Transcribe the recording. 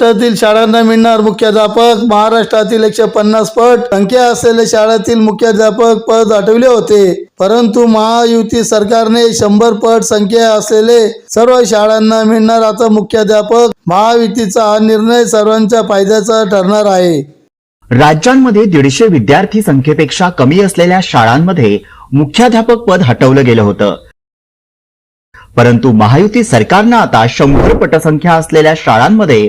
महाराष्ट्रातील शाळांना मिळणार मुख्याध्यापक. महाराष्ट्रातील एकशे पन्नास पट. संख्या असलेल्या शाळेतील मुख्याध्यापक पद आठवले होते. परंतु महायुती सरकारने शंभर पट संख्या असलेले सर्व शाळांना मिळणार आता मुख्याध्यापक. महायुतीचा हा निर्णय सर्वांच्या फायद्याचा ठरणार आहे. राज्यांमध्ये दीडशे विद्यार्थी संख्येपेक्षा कमी असलेल्या शाळांमध्ये मुख्याध्यापक पद हटवलं गेलं होतं. परंतु महायुती सरकारनं आता शंभर पटसंख्या असलेल्या शाळांमध्ये